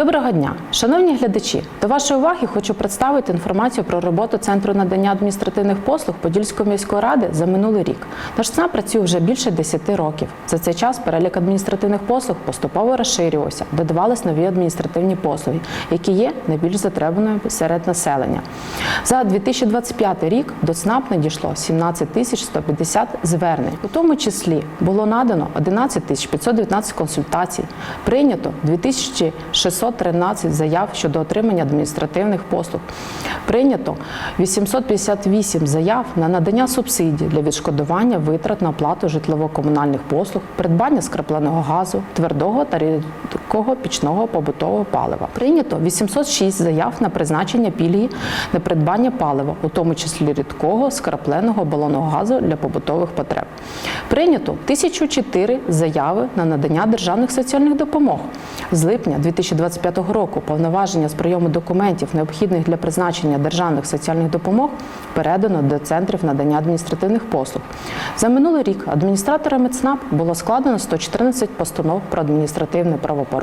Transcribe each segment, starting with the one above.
Доброго дня, шановні глядачі. До вашої уваги хочу представити інформацію про роботу Центру надання адміністративних послуг Подільської міської ради за минулий рік. Наш ЦНАП працює вже більше 10 років. За цей час перелік адміністративних послуг поступово розширювався, додавались нові адміністративні послуги, які є найбільш затребаною серед населення. За 2025 рік до ЦНАП надійшло 17 тисяч 150 звернень. У тому числі було надано 11 тисяч 519 консультацій, прийнято 2613 заяв щодо отримання адміністративних послуг. Прийнято 858 заяв на надання субсидій для відшкодування витрат на оплату житлово-комунальних послуг, придбання скрапленого газу, твердого та рідкого пічного побутового палива. Прийнято 806 заяв на призначення пільги на придбання палива, у тому числі рідкого скрапленого балонного газу для побутових потреб. Прийнято 1004 заяви на надання державних соціальних допомог. З липня 2025 року повноваження з прийому документів, необхідних для призначення державних соціальних допомог, передано до центрів надання адміністративних послуг. За минулий рік адміністраторами ЦНАП було складено 114 постанов про адміністративне правопорушення,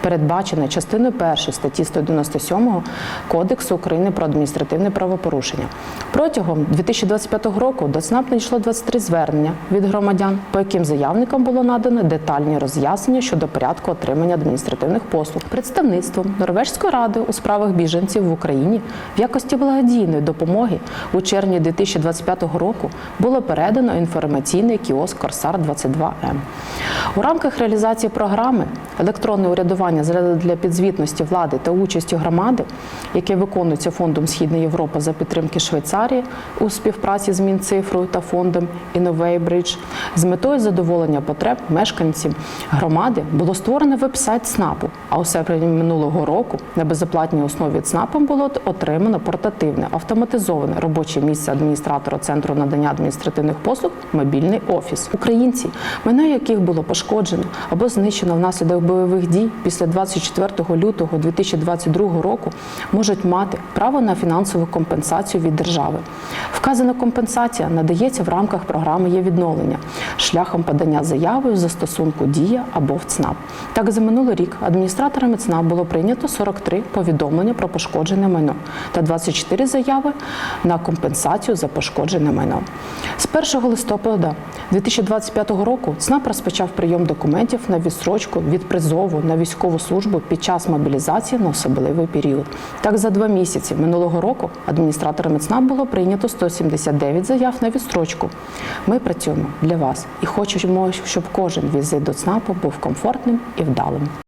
передбачене частиною 1 статті 197 Кодексу України про адміністративне правопорушення. Протягом 2025 року до ЦНАП надійшло 23 звернення від громадян, по яким заявникам було надано детальні роз'яснення щодо порядку отримання адміністративних послуг. Представництвом Норвежської ради у справах біженців в Україні в якості благодійної допомоги у червні 2025 року було передано інформаційний кіоск Корсар 22 М. У рамках реалізації програми електронне урядування для підзвітності влади та участі громади, яке виконується фондом Східна Європа за підтримки Швейцарії у співпраці з Мінцифрою та фондом Innovaybridge, з метою задоволення потреб мешканців громади було створено веб-сайт ЦНАПу. А у серпні минулого року на безоплатній основі ЦНАПом було отримано портативне автоматизоване робоче місце адміністратора центру надання адміністративних послуг мобільний офіс. Українці, майно яких було пошкоджено або знищено внаслідок бойових дій після 24 лютого 2022 року, можуть мати право на фінансову компенсацію від держави. Вказана компенсація надається в рамках програми є відновлення шляхом подання заяви в застосунку Дія або в ЦНАП. Так, за минулий рік адміністраторами ЦНАП було прийнято 43 повідомлення про пошкоджене майно та 24 заяви на компенсацію за пошкоджене майно. З 1 листопада 2025 року ЦНАП розпочав прийом документів на відстрочку від призову на військову службу під час мобілізації на особливий період. Так, за два місяці минулого року адміністраторами ЦНАП було прийнято 179 заяв на відстрочку. Ми працюємо для вас і хочемо, щоб кожен візит до ЦНАПу був комфортним і вдалим.